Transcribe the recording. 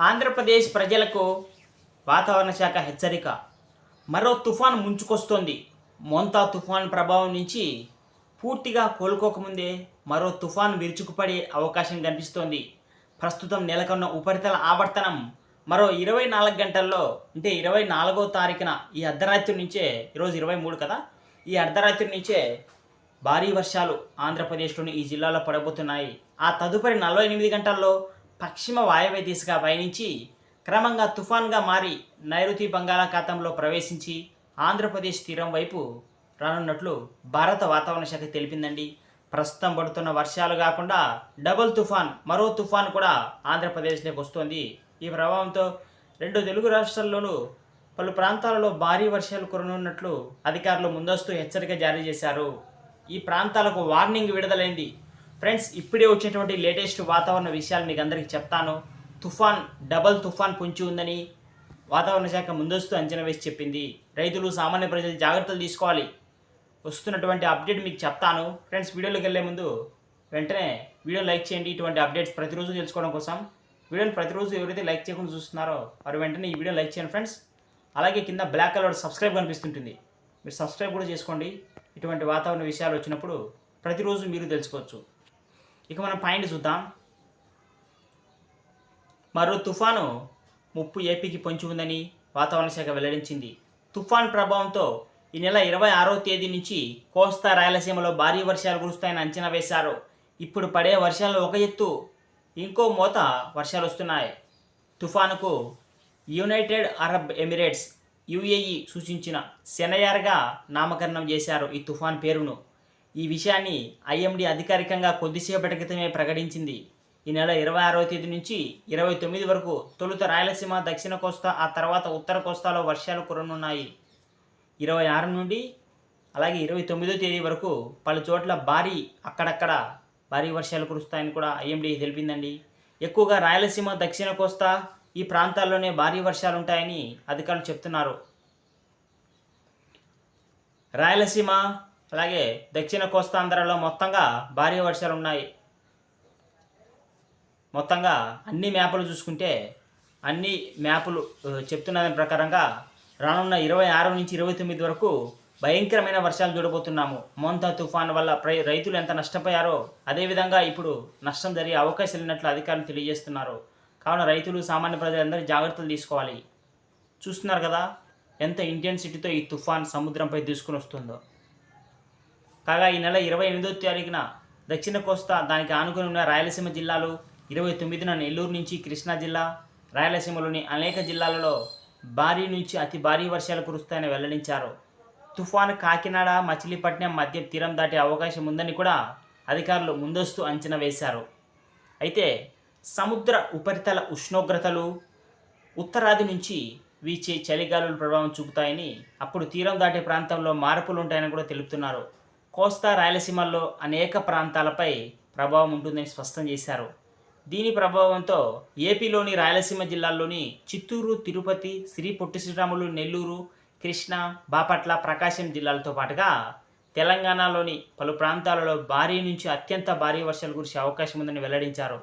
ఆంధ్రప్రదేశ్ ప్రజలకు వాతావరణ శాఖ హెచ్చరిక. మరో తుఫాన్ ముంచుకొస్తోంది. మొంతా తుఫాన్ ప్రభావం నుంచి పూర్తిగా కోలుకోకముందే మరో తుఫాన్ విరుచుకుపడే అవకాశం కనిపిస్తోంది. ప్రస్తుతం నెలకొన్న ఉపరితల ఆవర్తనం మరో ఇరవై నాలుగు గంటల్లో అంటే ఇరవై నాలుగో తారీఖున ఈ అర్ధరాత్రి నుంచే ఈరోజు ఇరవై మూడు కదా ఈ అర్ధరాత్రి నుంచే భారీ వర్షాలు ఆంధ్రప్రదేశ్లోని ఈ జిల్లాలో పడబోతున్నాయి. ఆ తదుపరి నలభై ఎనిమిది గంటల్లో పశ్చిమ వాయవ్య దిశగా పయనించి క్రమంగా తుఫాన్గా మారి నైరుతి బంగాళాఖాతంలో ప్రవేశించి ఆంధ్రప్రదేశ్ తీరం వైపు రానున్నట్లు భారత వాతావరణ శాఖ తెలిపిందండి. ప్రస్తుతం పడుతున్న వర్షాలు కాకుండా డబుల్ తుఫాన్ మరో తుఫాన్ కూడా ఆంధ్రప్రదేశ్లోకి వస్తోంది. ఈ ప్రభావంతో రెండు తెలుగు రాష్ట్రాల్లోనూ పలు ప్రాంతాలలో భారీ వర్షాలు కురనున్నట్లు అధికారులు ముందస్తు హెచ్చరిక జారీ చేశారు. ఈ ప్రాంతాలకు వార్నింగ్ విడుదలైంది. ఫ్రెండ్స్ ఇప్పుడే వచ్చేటువంటి లేటెస్ట్ వాతావరణ విషయాలు మీకు అందరికీ చెప్తాను. తుఫాన్ డబల్ తుఫాన్ పొంచి ఉందని వాతావరణ శాఖ ముందస్తు అంచనా వేసి చెప్పింది. రైతులు సామాన్య ప్రజలు జాగ్రత్తలు తీసుకోవాలి. వస్తున్నటువంటి అప్డేట్ మీకు చెప్తాను. ఫ్రెండ్స్ వీడియోలోకి వెళ్ళే ముందు వెంటనే వీడియో లైక్ చేయండి. ఇటువంటి అప్డేట్స్ ప్రతిరోజు తెలుసుకోవడం కోసం వీడియోని ప్రతిరోజు ఎవరైతే లైక్ చేయకుండా చూస్తున్నారో వారు వెంటనే ఈ వీడియో లైక్ చేయండి ఫ్రెండ్స్. అలాగే కింద బ్లాక్ కలర్ సబ్స్క్రైబ్ కనిపిస్తుంటుంది. మీరు సబ్స్క్రైబ్ కూడా చేసుకోండి. ఇటువంటి వాతావరణ విషయాలు వచ్చినప్పుడు ప్రతిరోజు మీరు తెలుసుకోవచ్చు. ఇక మనం పాయింట్ చూద్దాం. మరో తుఫాను ముప్పు ఏపీకి పొంచి ఉందని వాతావరణ శాఖ వెల్లడించింది. తుఫాన్ ప్రభావంతో ఈ నెల ఇరవై ఆరో తేదీ నుంచి కోస్తా రాయలసీమలో భారీ వర్షాలు కురుస్తాయని అంచనా వేశారు. ఇప్పుడు పడే వర్షాలు ఒక ఎత్తు ఇంకో మోత వర్షాలు వస్తున్నాయి. తుఫానుకు యునైటెడ్ అరబ్ ఎమిరేట్స్ యుఏఈ సూచించిన శనయార్గా నామకరణం చేశారు ఈ తుఫాన్ పేరును. ఈ విషయాన్ని ఐఎండీ అధికారికంగా కొద్దిసేపటి క్రితమే ప్రకటించింది. ఈ నెల ఇరవై ఆరవ తేదీ నుంచి ఇరవై తొమ్మిది వరకు తొలుత రాయలసీమ దక్షిణ కోస్తా ఆ తర్వాత ఉత్తర కోస్తాలో వర్షాలు కురనున్నాయి. ఇరవై ఆరు నుండి అలాగే ఇరవై తొమ్మిదో తేదీ వరకు పలు చోట్ల భారీ అక్కడక్కడ భారీ వర్షాలు కురుస్తాయని కూడా ఐఎండీ తెలిపిందండి. ఎక్కువగా రాయలసీమ దక్షిణ కోస్తా ఈ ప్రాంతాల్లోనే భారీ వర్షాలు ఉంటాయని అధికారులు చెప్తున్నారు. రాయలసీమ అలాగే దక్షిణ కోస్తాంధ్రలో మొత్తంగా భారీ వర్షాలు ఉన్నాయి మొత్తంగా అన్ని మ్యాపులు చూసుకుంటే అన్ని మ్యాపులు చెప్తున్న దాని ప్రకారంగా రానున్న ఇరవై ఆరు నుంచి ఇరవై తొమ్మిది వరకు భయంకరమైన వర్షాలు చూడబోతున్నాము. మోంతా తుఫాన్ వల్ల రైతులు ఎంత నష్టపోయారో అదేవిధంగా ఇప్పుడు నష్టం జరిగే అవకాశాలు ఉన్నట్లు అధికారులు తెలియజేస్తున్నారు. కావున రైతులు సామాన్య ప్రజలందరూ జాగ్రత్తలు తీసుకోవాలి. చూస్తున్నారు కదా ఎంత ఇంటెన్సిటీతో ఈ తుఫాన్ సముద్రంపై దూసుకుని వస్తుందో కాగా ఈ నెల ఇరవై ఎనిమిదో తారీఖున దక్షిణ కోస్తా దానికి ఆనుకుని ఉన్న రాయలసీమ జిల్లాలు ఇరవై తొమ్మిదిన నెల్లూరు నుంచి కృష్ణా జిల్లా రాయలసీమలోని అనేక జిల్లాలలో భారీ నుంచి అతి భారీ వర్షాలు కురుస్తాయని వెల్లడించారు. తుఫాను కాకినాడ మచిలీపట్నం మధ్య తీరం దాటే అవకాశం ఉందని కూడా అధికారులు ముందస్తు అంచనా వేశారు. అయితే సముద్ర ఉపరితల ఉష్ణోగ్రతలు ఉత్తరాది నుంచి వీచే చలిగాలుల ప్రభావం చూపుతాయని అప్పుడు తీరం దాటే ప్రాంతంలో మార్పులు ఉంటాయని కూడా తెలుపుతున్నారు. కోస్తా రాయలసీమల్లో అనేక ప్రాంతాలపై ప్రభావం ఉంటుందని స్పష్టం చేశారు. దీని ప్రభావంతో ఏపీలోని రాయలసీమ జిల్లాల్లోని చిత్తూరు తిరుపతి శ్రీ పొట్టి శ్రీరాములు నెల్లూరు కృష్ణా బాపట్ల ప్రకాశం జిల్లాలతో పాటుగా తెలంగాణలోని పలు ప్రాంతాలలో భారీ నుంచి అత్యంత భారీ వర్షాలు కురిసే అవకాశం ఉందని వెల్లడించారు.